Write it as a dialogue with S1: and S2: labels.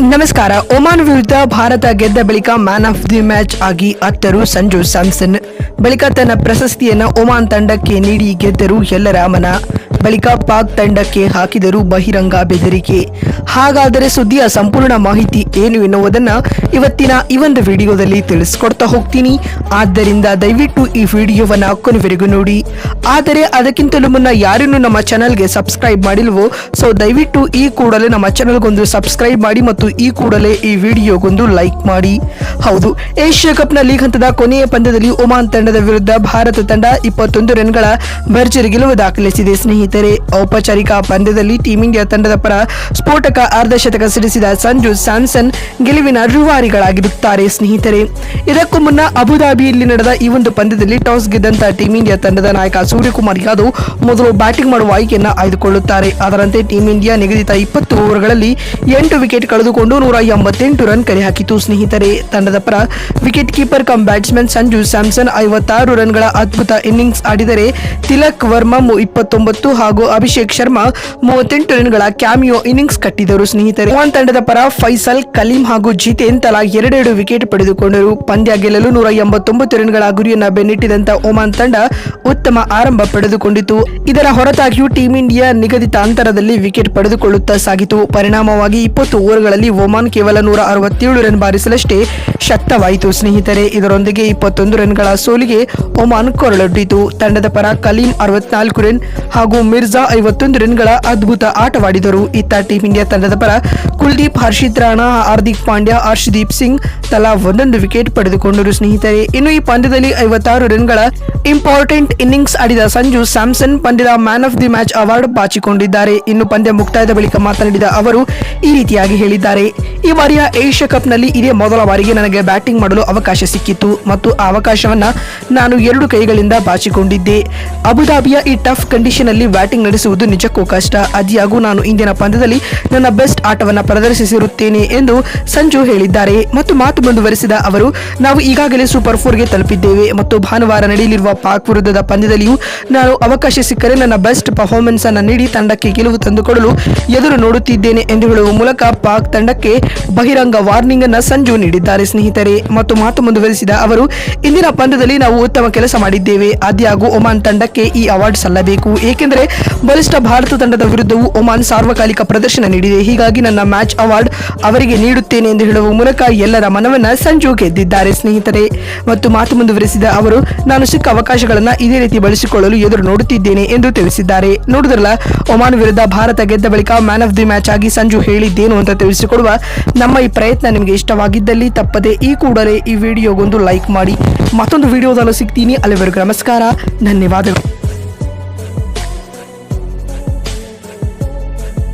S1: ನಮಸ್ಕಾರ. ಒಮಾನ್ ವಿರುದ್ಧ ಭಾರತ ಗೆದ್ದ ಬಳಿಕ ಮ್ಯಾನ್ ಆಫ್ ದಿ ಮ್ಯಾಚ್ ಆಗಿ ಅತ್ತರು ಸಂಜು ಸ್ಯಾಮ್ಸನ್. ಬಳಿಕ ತನ್ನ ಪ್ರಶಸ್ತಿಯನ್ನು ಒಮಾನ್ ತಂಡಕ್ಕೆ ನೀಡಿ ಗೆದ್ದರು ಎಲ್ಲರ ಮನ. ಬಳಿಕ ಪಾಕ್ ತಂಡಕ್ಕೆ ಹಾಕಿದರು ಬಹಿರಂಗ ಬೆದರಿಕೆ. ಹಾಗಾದರೆ ಸುದ್ದಿಯ ಸಂಪೂರ್ಣ ಮಾಹಿತಿ ಏನು ಎನ್ನುವುದನ್ನ ಇವತ್ತಿನ ಈ ಒಂದು ವಿಡಿಯೋದಲ್ಲಿ ತಿಳಿಸ್ಕೊಡ್ತಾ ಹೋಗ್ತೀನಿ. ಆದ್ದರಿಂದ ದಯವಿಟ್ಟು ಈ ವಿಡಿಯೋವನ್ನ ಕೊನೆವರೆಗೂ ನೋಡಿ. ಆದರೆ ಅದಕ್ಕಿಂತಲೂ ಮುನ್ನ ಯಾರನ್ನು ನಮ್ಮ ಚಾನಲ್ಗೆ ಸಬ್ಸ್ಕ್ರೈಬ್ ಮಾಡಿಲ್ವೋ, ಸೊ ದಯವಿಟ್ಟು ಈ ಕೂಡಲೇ ನಮ್ಮ ಚಾನಲ್ಗೊಂದು ಸಬ್ಸ್ಕ್ರೈಬ್ ಮಾಡಿ ಮತ್ತು ಈ ಕೂಡಲೇ ಈ ವಿಡಿಯೋಗೊಂದು ಲೈಕ್ ಮಾಡಿ. ಹೌದು, ಏಷ್ಯಾ ಕಪ್ನ ಲೀಗ್ ಹಂತದ ಕೊನೆಯ ಪಂದ್ಯದಲ್ಲಿ ಒಮಾನ್ ತಂಡದ ವಿರುದ್ಧ ಭಾರತ ತಂಡ ಇಪ್ಪತ್ತೊಂದು ರನ್ಗಳ ಭರ್ಜರಿ ಗೆಲುವು ದಾಖಲಿಸಿದೆ, ಸ್ನೇಹಿತರೆ. ಔಪಚಾರಿಕ ಪಂದ್ಯದಲ್ಲಿ ಟೀಂ ಇಂಡಿಯಾ ತಂಡದ ಪರ ಸ್ಫೋಟಕ ಅರ್ಧಶತಕ ಸಿಡಿಸಿದ ಸಂಜು ಸ್ಯಾಮ್ಸನ್ ಗೆಲುವಿನ ರುವಾರಿಗಳಾಗಿರುತ್ತಾರೆ ಸ್ನೇಹಿತರೆ. ಇದಕ್ಕೂ ಮುನ್ನ ಅಬುಧಾಬಿಯಲ್ಲಿ ನಡೆದ ಈ ಒಂದು ಪಂದ್ಯದಲ್ಲಿ ಟಾಸ್ ಗೆದ್ದಂತ ಟೀಂ ಇಂಡಿಯಾ ತಂಡದ ನಾಯಕ ಸೂರ್ಯಕುಮಾರ್ ಯಾದವ್ ಮೊದಲು ಬ್ಯಾಟಿಂಗ್ ಮಾಡುವ ಆಯ್ಕೆಯನ್ನು ಆಯ್ದುಕೊಳ್ಳುತ್ತಾರೆ. ಅದರಂತೆ ಟೀಂ ಇಂಡಿಯಾ ನಿಗದಿತ ಇಪ್ಪತ್ತು ಓವರ್ಗಳಲ್ಲಿ ಎಂಟು ವಿಕೆಟ್ ಕಳೆದುಕೊಂಡು ನೂರ ಎಂಬತ್ತೆಂಟು ರನ್ ಕರೆ ಹಾಕಿತು ಸ್ನೇಹಿತರೆ. ತಂಡದ ಪರ wicket keeper cum batsman Sanju Samson ಐವತ್ತಾರು ರನ್ಗಳ ಅದ್ಭುತ ಇನ್ನಿಂಗ್ಸ್ ಆಡಿದರೆ ತಿಲಕ್ ವರ್ಮಾ ಇಪ್ಪತ್ತೊಂಬತ್ತು ಹಾಗೂ ಅಭಿಷೇಕ್ ಶರ್ಮಾ ಮೂವತ್ತೆಂಟು ರನ್ಗಳ ಕ್ಯಾಮಿಯೋ ಇನ್ನಿಂಗ್ಸ್ ಕಟ್ಟಿದರು. ಸ್ನೇಹಿತರೆ ಒಮಾನ್ ತಂಡದ ಪರ ಫೈಸಲ್, ಕಲೀಂ ಹಾಗೂ ಜಿತೇನ್ ತಲಾ ಎರಡೆರಡು ವಿಕೆಟ್ ಪಡೆದುಕೊಂಡರು. ಪಂದ್ಯ ಗೆಲ್ಲಲು ನೂರ ಎಂಬತ್ತೊಂಬತ್ತು ರನ್ಗಳ ಗುರಿಯನ್ನ ಬೆನ್ನಿಟ್ಟಿದಂತ ಒಮಾನ್ ತಂಡ ಉತ್ತಮ ಆರಂಭ ಪಡೆದುಕೊಂಡಿತು. ಇದರ ಹೊರತಾಗಿಯೂ ಟೀಂ ಇಂಡಿಯಾ ನಿಗದಿತ ಅಂತರದಲ್ಲಿ ವಿಕೆಟ್ ಪಡೆದುಕೊಳ್ಳುತ್ತಾ ಸಾಗಿತು. ಪರಿಣಾಮವಾಗಿ ಇಪ್ಪತ್ತು ಓವರ್ಗಳಲ್ಲಿ ಒಮಾನ್ ಕೇವಲ ನೂರ ಅರವತ್ತೇಳು ರನ್ ಬಾರಿಸಲಷ್ಟೇ ಶಕ್ತವಾಯಿತು. ಸ್ನೇಹಿತರೆ, ಇದರೊಂದಿಗೆ ಇಪ್ಪತ್ತೊಂದು ರನ್ಗಳ ಸೋಲಿಗೆ ಒಮಾನ್ ಕೊರಳೊಡ್ಡಿತು. ತಂಡದ ಪರ ಕಲೀಂ ಅರವತ್ನಾಲ್ಕು ರನ್ ಹಾಗೂ ಮಿರ್ಜಾ ಐವತ್ತೊಂದು ರನ್ಗಳ ಅದ್ಭುತ ಆಟವಾಡಿದರು. ಇತ್ತ ಟೀಂ ಇಂಡಿಯಾ ತಂಡದ ಪರ ಕುಲ್ದೀಪ್ ಹರ್ಷಿತ್ ರಾಣಾ, ಹಾರ್ದಿಕ್ ಪಾಂಡ್ಯ ಹರ್ಷದೀಪ್ ಸಿಂಗ್ ತಲಾ ಒಂದೊಂದು ವಿಕೆಟ್ ಪಡೆದುಕೊಂಡರು. ಸ್ನೇಹಿತರೆ, ಇನ್ನು ಈ ಪಂದ್ಯದಲ್ಲಿ ಐವತ್ತಾರು ರನ್ಗಳ ಇಂಪಾರ್ಟೆಂಟ್ ಇನ್ನಿಂಗ್ಸ್ ಆಡಿದ ಸಂಜು ಸ್ಯಾಮ್ಸನ್ ಪಂದ್ಯದ man of the match award ಬಾಚಿಕೊಂಡಿದ್ದಾರೆ. ಇನ್ನು ಪಂದ್ಯ ಮುಕ್ತಾಯದ ಬಳಿಕ ಮಾತನಾಡಿದ ಅವರು, ಈ ರೀತಿಯಾಗಿ ಹೇಳಿದ್ದಾರೆ. ಈ ಬಾರಿಯ ಏಷ್ಯಾ ಕಪ್ನಲ್ಲಿ ಇದೇ ಮೊದಲ ಬಾರಿಗೆ ನನಗೆ ಬ್ಯಾಟಿಂಗ್ ಮಾಡಲು ಅವಕಾಶ ಸಿಕ್ಕಿತ್ತು ಮತ್ತು ಆ ಅವಕಾಶವನ್ನ ನಾನು ಎರಡು ಕೈಗಳಿಂದ ಬಾಚಿಕೊಂಡಿದ್ದೆ. ಅಬುಧಾಬಿಯ ಈ ಟಫ್ ಕಂಡೀಷನ್ ಅಲ್ಲಿ ಬ್ಯಾಟಿಂಗ್ ನಡೆಸುವುದು ನಿಜಕ್ಕೂ ಕಷ್ಟ. ಅದಿಯಾಗೂ ನಾನು ಇಂದಿನ ಪಂದ್ಯದಲ್ಲಿ ನನ್ನ ಬೆಸ್ಟ್ ಆಟವನ್ನು ಪ್ರದರ್ಶಿಸಿರುತ್ತೇನೆ ಎಂದು ಸಂಜು ಹೇಳಿದ್ದಾರೆ. ಮತ್ತು ಮಾತು ಮುಂದುವರೆಸಿದ ಅವರು, ನಾವು ಈಗಾಗಲೇ ಸೂಪರ್ ಫೋರ್ಗೆ ತಲುಪಿದ್ದೇವೆ. ಮತ್ತು ಭಾನುವಾರ ನಡೆಯಲಿರುವ ಪಾಕ್ ವಿರುದ್ಧದ ಪಂದ್ಯದಲ್ಲಿಯೂ ನಾನು ಅವಕಾಶ ಸಿಕ್ಕರೆ ನನ್ನ ಬೆಸ್ಟ್ ಪರ್ಫಾರ್ಮೆನ್ಸ್ ಅನ್ನು ನೀಡಿ ತಂಡಕ್ಕೆ ಗೆಲುವು ತಂದುಕೊಡಲು ಎದುರು ನೋಡುತ್ತಿದ್ದೇನೆ ಎಂದು ಹೇಳುವ ಮೂಲಕ ಪಾಕ್ ತಂಡಕ್ಕೆ ಬಹಿರಂಗ ವಾರ್ನಿಂಗ್ ಅನ್ನು ಸಂಜು ನೀಡಿದ್ದಾರೆ ಸ್ನೇಹಿತರೆ. ಮತ್ತು ಮಾತು ಮುಂದುವರೆಸಿದ ಅವರು, ಇಂದಿನ ಪಂದ್ಯದಲ್ಲಿ ನಾವು ಉತ್ತಮ ಕೆಲಸ ಮಾಡಿದ್ದೇವೆ. ಆದ್ಯಾಗೂ ಒಮಾನ್ ತಂಡಕ್ಕೆ ಈ ಅವಾರ್ಡ್ ಸಲ್ಲಬೇಕು. ಏಕೆಂದರೆ ಬಲಿಷ್ಠ ಭಾರತ ತಂಡದ ವಿರುದ್ಧವೂ ಒಮಾನ್ ಸಾರ್ವಕಾಲಿಕ ಪ್ರದರ್ಶನ ನೀಡಿದೆ. ಹೀಗಾಗಿ ನನ್ನ ಮ್ಯಾಚ್ ಅವಾರ್ಡ್ ಅವರಿಗೆ ನೀಡುತ್ತೇನೆ ಎಂದು ಹೇಳುವ ಮೂಲಕ ಎಲ್ಲರ ಮನವನ್ನ ಸಂಜು ಗೆದ್ದಿದ್ದಾರೆ ಸ್ನೇಹಿತರೆ. ಮತ್ತು ಮಾತು ಮುಂದುವರೆಸಿದ ಅವರು, ನಾನು ಸಿಕ್ಕ ಅವಕಾಶಗಳನ್ನ ಇದೇ ರೀತಿ ಬಳಸಿಕೊಳ್ಳಲು ಎದುರು ನೋಡುತ್ತಿದ್ದೇನೆ ಎಂದು ತಿಳಿಸಿದ್ದಾರೆ. ನೋಡಿದ್ರಲ್ಲ, ಒಮಾನ್ ವಿರುದ್ಧ ಭಾರತ ಗೆದ್ದ ಬಳಿಕ ಮ್ಯಾನ್ ಆಫ್ ದಿ ಮ್ಯಾಚ್ ಆಗಿ ಸಂಜು ಹೇಳಿದ್ದೇನು ಅಂತ ತಿಳಿಸಿಕೊಡುವ ನಮ್ಮ ಈ ಪ್ರಯತ್ನ ನಿಮಗೆ ಇಷ್ಟವಾಗಿದ್ದಲ್ಲಿ ತಪ್ಪದೆ ಈ ಕೂಡಲೇ ಈ ವಿಡಿಯೋಗೊಂದು ಲೈಕ್ ಮಾಡಿ. ಮತ್ತೊಂದು ವಿಡಿಯೋದಲ್ಲೂ ಸಿಗ್ತೀನಿ. ಅಲ್ಲಿವರೆಗೂ ನಮಸ್ಕಾರ. ಧನ್ಯವಾದಗಳು.